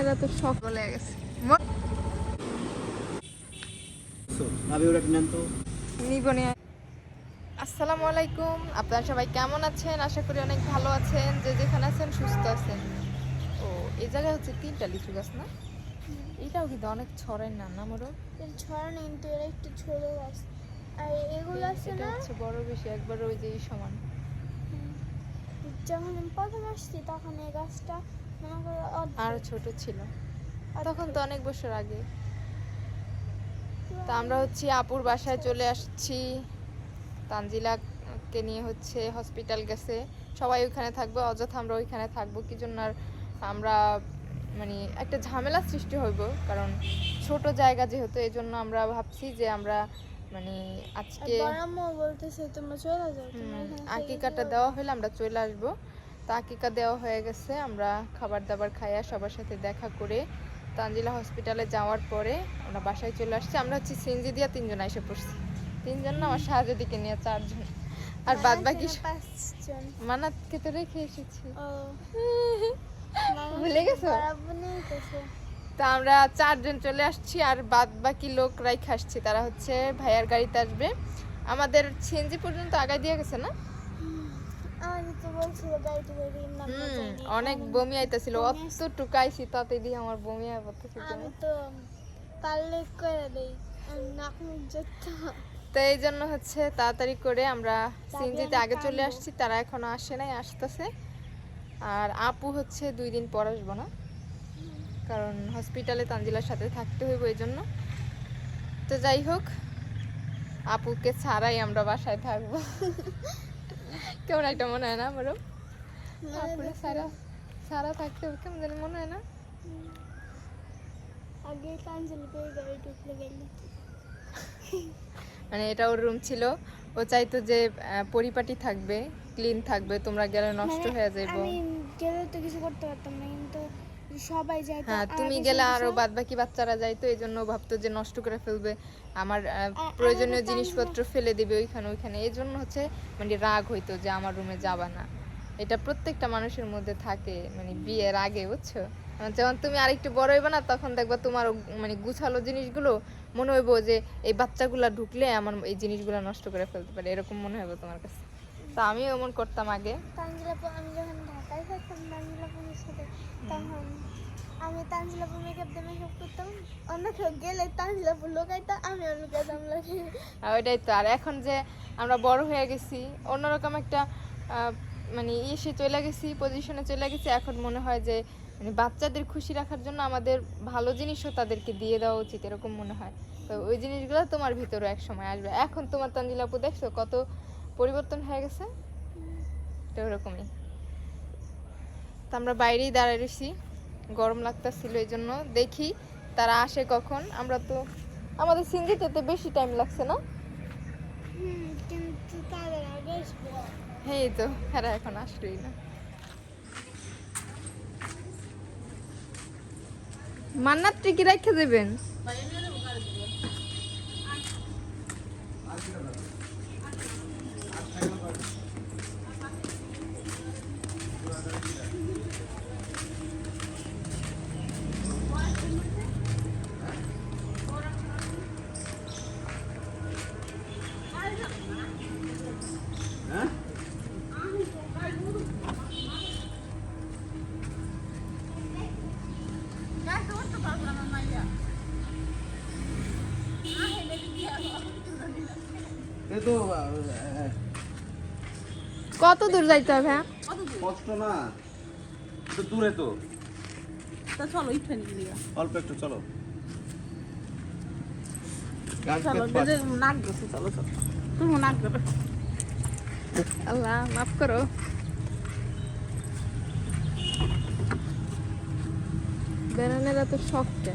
এরা তো শখ বলে গেছে। নিবনে আসসালামু আলাইকুম। আপনারা সবাই কেমন আছেন? আশা করি অনেক ভালো আছেন। যে যেখানে আছেন সুস্থ আছেন। ও এই জায়গায় হচ্ছে তিনটা লিচু গাছ না? এটাও কিন্তু অনেক ছড়াই না না মোরো ছড়ানো কিন্তু এর একটু ছোট গাছ। আর এগুলো আছে এটা না? হচ্ছে বড় বেশি একবার ওই যে সমান। যখন আমি প্রথম আসছি তখন এই গাছটা আরও ছোট ছিল। তখন তো অনেক বছর আগে। তা আমরা হচ্ছে আপুর বাসায় চলে আসছি। তানজিলাকে নিয়ে হচ্ছে হসপিটাল গেছে। সবাই ওইখানে থাকবে অযথা আমরা ওইখানে থাকব। কি জন্য আর আমরা মানে একটা ঝামেলা সৃষ্টি হইব। কারণ ছোট জায়গা যেহেতু এই জন্য আমরা ভাবছি যে আমরা মানে আজকে আকিকাটা দেওয়া হলে আমরা চলে আসব। তা আকিকা দেওয়া হয়ে গেছে। আমরা খাবার দাবার খাইয়া সবার সাথে দেখা করে তানজিলা হসপিটালে যাওয়ার পরে আমরা বাসায় চলে আসছি। আমরা হচ্ছে সিনজি দিয়া তিনজন এসে পড়ছি। তিনজন না আমার শাহজাদিকে নিয়ে চারজন। আর বাদ বাকি জন্য পাঁচজন। মানাতকে তো রেখে এসেছি। ও। ভুলে গেছো? তা আমরা চারজন চলে আসছি আর বাদ বাকি লোক রাইখে আসছি। তারা হচ্ছে ভাইয়ার গাড়িতে আসবে। আমাদের সিএনজি পর্যন্ত আগায় দিয়ে গেছে না আমাদের তো বলছিল গাড়িতে গাড়ি নাম হুম অনেক বমি আইতাছিল। অত টুকাইছি তাতে দিয়ে আমার বমি আয় পড়তেছিল আমি তো পারলে করে দেই নাক মুখ তো এই জন্য হচ্ছে তাড়াতাড়ি করে আমরা সিনজিতে আগে চলে আসছি তারা এখনও আসে নাই আসতেছে। আর আপু হচ্ছে দুই দিন পর আসব না কারণ হসপিটালে তানজিলার সাথে থাকতে হইব এই জন্য। তো যাই হোক আপুকে ছাড়াই আমরা বাসায় থাকব। কেমন একটা মনে হয় না বলো? আপুরে সারা সারা থাকতে কেমন জানি মনে হয় না? আগে কাঞ্জলি গাড়ি ঢুকলে গেলে। মানে এটা ওর রুম ছিল। ও চাইতো যে পরিপাটি থাকবে ক্লিন থাকবে তোমরা গেলে নষ্ট মানে হয়ে যাইবো। আমি গেলে তো কিছু করতে পারতাম না কিন্তু সবাই হ্যাঁ তুমি গেলে আরও বিষয়- বাদ বাকি বাচ্চারা যাইতো এই জন্য ভাবতো যে নষ্ট করে ফেলবে। আমার প্রয়োজনীয় জিনিসপত্র ফেলে দিবে ওইখানে ওইখানে। এই জন্য হচ্ছে মানে রাগ হইতো যে আমার রুমে যাবা না। এটা প্রত্যেকটা মানুষের মধ্যে থাকে মানে বিয়ের আগে বুঝছ? আহ, যেমন তুমি আরেকটু বড় হইবে না তখন দেখবা তোমার মানে গুছালো জিনিসগুলো মনে হইব যে এই বাচ্চাগুলা ঢুকলে আমার এই জিনিসগুলো নষ্ট করে ফেলতে পারে। এরকম মনে হইব তোমার কাছে। তা আমিও এমন করতাম আগে। আমি যখন ঢাকায় থাকতাম তানজিলাপুরের সাথে তখন তানজিলাপুর মেকআপ দিয়ে মেকআপ করতাম অন্য কেউ গেলে তানজিলাপুর লোকাইতো আমি লুকাইতাম লোকে আর ওইটাই তো আর এখন যে আমরা বড় হয়ে গেছি অন্যরকম একটা মানে ইসে চলে গেছি পজিশনে চলে গেছি এখন মনে হয় যে মানে বাচ্চাদের খুশি রাখার জন্য আমাদের ভালো জিনিসও তাদেরকে দিয়ে দেওয়া উচিত এরকম মনে হয় তো ওই জিনিসগুলো তোমার ভিতরে এক সময় আসবে এখন তোমার তানজিলাপু দেখছ কত পরিবর্তন হয়ে গেছে তো ওরকমই তো আমরা বাইরেই দাঁড়ায় রয়েছি গরম লাগতেছিল এই জন্য দেখি তারা আসে কখন। আমরা তো আমাদের সিঞ্জিতে তো বেশি টাইম লাগছে না। হ্যাঁ তো হ্যাঁ এখন আসলোই না। মান্নাত্রি কি রেখে দেবেন? হ্যাঁ কত দূর যাইতে হবে হ্যাঁ? কষ্ট না একটু দূরে তো। তা চলো ইটটা নিয়ে নিবা অল্প একটু চলো। চলো নাক গেছে চলো চলো। তুমি নাক আল্লাহ মাফ করো। বেড়ানের এত শখটা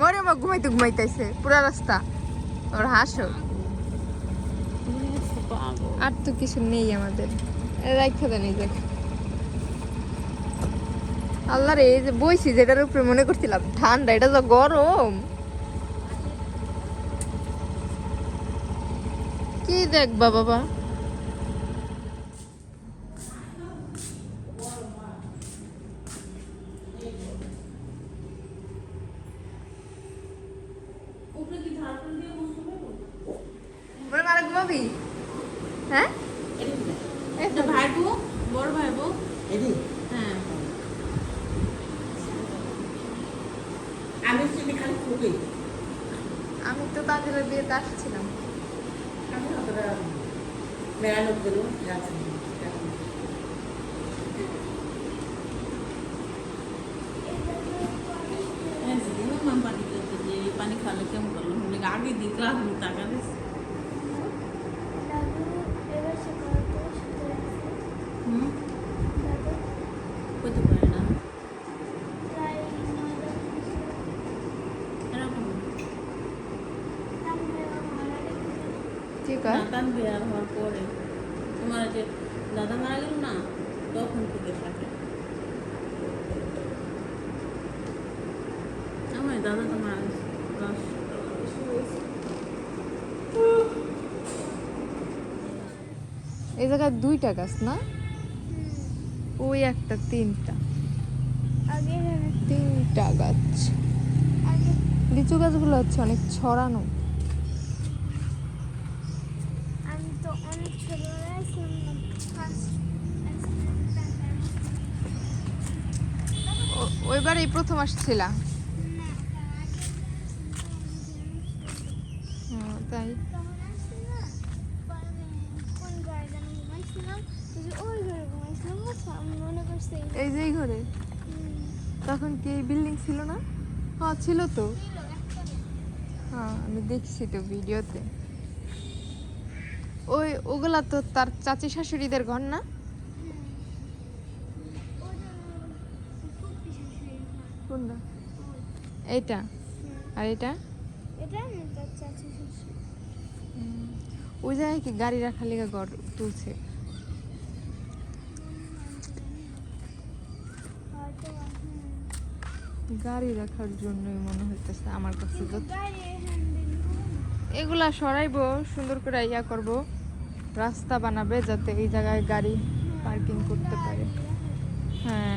মরে মা ঘুমাইতে ঘুমাইতেছে পুরা রাস্তা। ওর হাসো আর তো কিছু নেই আমাদের। রাখা দেন এই জায়গা আল্লাহ রে যে বইছি, যেটার উপরে মনে করছিলাম, ঠান্ডা, এটা তো গরম। কি দেখবা বাবা বলে মারা ঘুমাবি হ্যাঁ একটা ভাই বউ বড় ভাই বউ হ্যাঁ আমি চিনি খালি খুবই আমি তো তাদের বিয়েতে আসছিলাম আমি অতটা মেলা লোক গেল যাচ্ছি হ্যাঁ দিদি মাম পানি খেতে যে এই পানি খালে কেমন করল মানে আগে দিকলা আমি টাকা দিস দাদু এবার সে করতে শুরু করেছে হুম দাদু করতে পারে না প্রায় নয় দশ বছর এরকম আমি মারা গেছে ঠিক না আছে তার বিয়ার হওয়ার পরে। তোমার যে দাদা মারা গেল না তখন থেকে থাকে। আমার দাদা তো মারা গেছে। এই জায়গায় দুইটা গাছ না? ওই একটা তিনটা। আগে তিনটা গাছ। আগে লিচু গাছগুলো হচ্ছে অনেক ছড়ানো আমি তো অনেক ছোটবেলায় ছিলাম ফার্স্ট ও- ওইবার এই প্রথম আসছিলাম ও, তাই তখন আসছি না পরে কোন ঘরে যেন ঘুমাইছিলাম ওই যে ওই ঘরে ঘুমাইছিলাম বুঝছ? আমি মনে করছি এই যে ঘরে? তখন কি এই বিল্ডিং ছিল না? হ্যাঁ ছিল তো। হ্যাঁ আমি দেখছি তো ভিডিওতে। ওই ওগুলা তো তার চাচি শাশুড়িদের ঘর না? কোনটা? এইটা। আর এটা? ওই জায়গায় কি গাড়ি রাখার লেগে ঘর তুলছে? গাড়ি রাখার জন্যই মনে হইতেছে আমার কাছে এগুলা সরাইবো সুন্দর করে ইয়া করব। রাস্তা বানাবে যাতে এই জায়গায় গাড়ি পার্কিং করতে পারে। হ্যাঁ।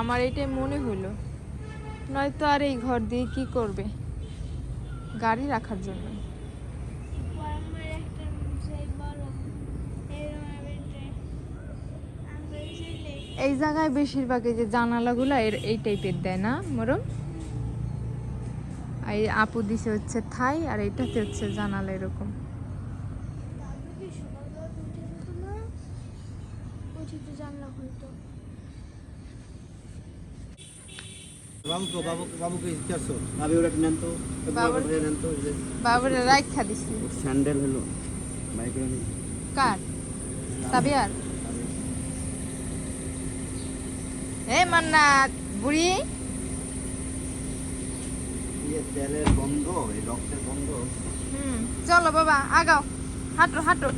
আমার এটাই মনে হলো নয়তো আর এই ঘর দিয়ে কি করবে? গাড়ি রাখার জন্য। এই জায়গায় বেশিরভাগ এই যে জানালাগুলো এর এই টাইপের দেয় না মরম? এই আপু দিছে হচ্ছে থাই আর এইটাতে হচ্ছে জানালা এরকম দাদু কি সকালবেলা উঠে যেত না উঠে তো জানলা খুলতো বাবুকে নেন তো নেন তো দিছি। স্যান্ডেল হলো বাইকে নেন কার? সাবিয়ার? এ মান্নাত বুড়ি। ইয়ে তেলের বন্ধ এই রক্তের বন্ধ হুম চলো বাবা আগাও। হাঁটো হাঁটো।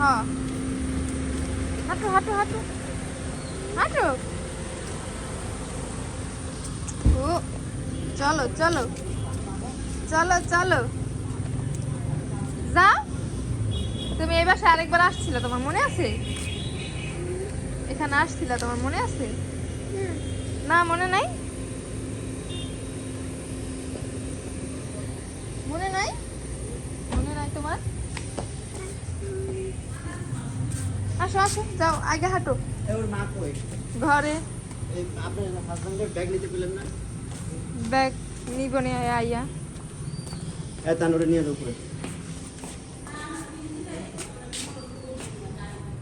হ্যাঁ হাঁটো হাঁটো হাঁটো। হাঁটো। ও চলো চলো। চলো চলো। যাও। তুমি এই বাসায় আরেকবার আসছিলে তোমার মনে আছে? এখানে আসছিলে তোমার মনে আছে? না মনে নাই? মনে নাই? মনে নাই তোমার? আসো আসো যাও আগে হাঁটো। ঘরে। আপনার হাজবেন্ডের ব্যাগ নিতে পেলেন না? ব্যাগ নিব নি আইয়া এই তানোরে নিয়ে যাও উপরে।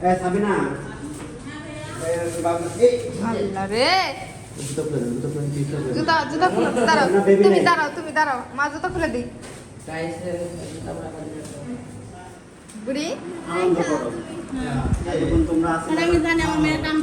এ সাবিনা। এই আল্লাহ রে। জুতো খুলে দাও, জুতো খুলে দিই, জুতো জুতা জুতা খুলে দাঁড়াও না, তুমি দাঁড়াও তুমি দাঁড়াও মা জুতা খুলে দিই। বুড়ি? আনন্দ করো। হ্যাঁ আমি জানি আমার মেয়ে না আমি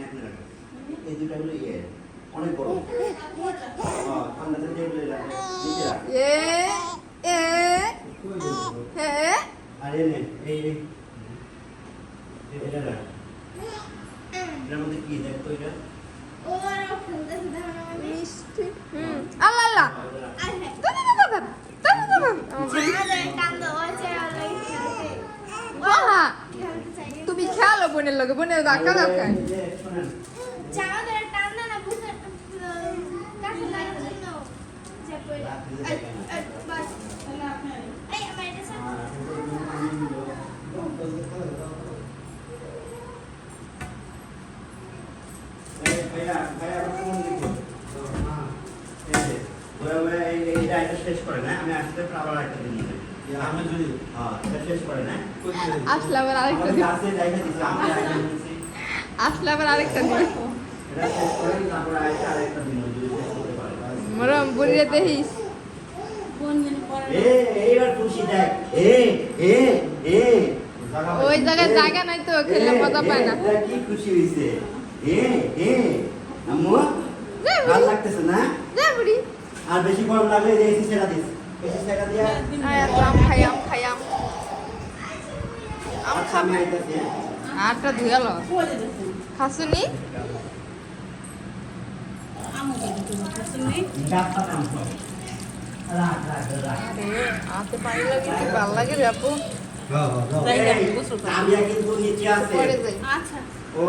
এই দুটা হলো ইয়ে। অনেক হ্যাঁ, ঠান্ডাতে যেগুলো নিচে রাখ এ এ আর এই এটা রাখ এটার মধ্যে কি দেখো মিষ্টি হুম। আল্লাহ আল্লাহ। বুড়ি চাই তুমি খেলো বোনের লগে বোনের ধাক্কা ধাক্কা এই যে, শোনেন, চাঁদের টান না বুঝে কাছে লাগছে না যে কই এই এই বাস এই আমার এটা সাথে আর এই ভাইয়া ভাইয়া আবার কেমন লিখো হ্যাঁ এই যে ওরা ওরা এই এই শেষ করে না আমি আসতে আবার একটা দিন নেবে আমি যদি হ্যাঁ এটা শেষ করে না আসলে আবার আরেকটা দিন কাছে রাইটা দিছে আমি রাইটা দিছি আসলে আবার আরেকটা দিন এটা শেষ করে তারপর আইসা আরেকটা দিন যদি শেষ করতে পারে মরম বুড়িয়ে দেখিস। কোন দিন পরে এ এইবার খুশি দেখ এ এ এ। ওই জায়গায় জায়গা নাই তো খেললে মজা পায় না। কি খুশি হইছে? এ এ। আম্মু যা ভালো লাগতেছে না? যা বুড়ি। আর বেশি গরম লাগলে যে এসি ছেড়া দিস। এসি ছেড়া দিয়া আম খাই আম খাই আম আম। আচ্ছা, খাবে? হ্যাঁ? আটটা পরে খাসুনি? আতে পানি লাগে কি ভালো লাগে রে আপু? আমি গোসল করি। কামিয়া কিন্তু নিচে আছে। আচ্ছা। ও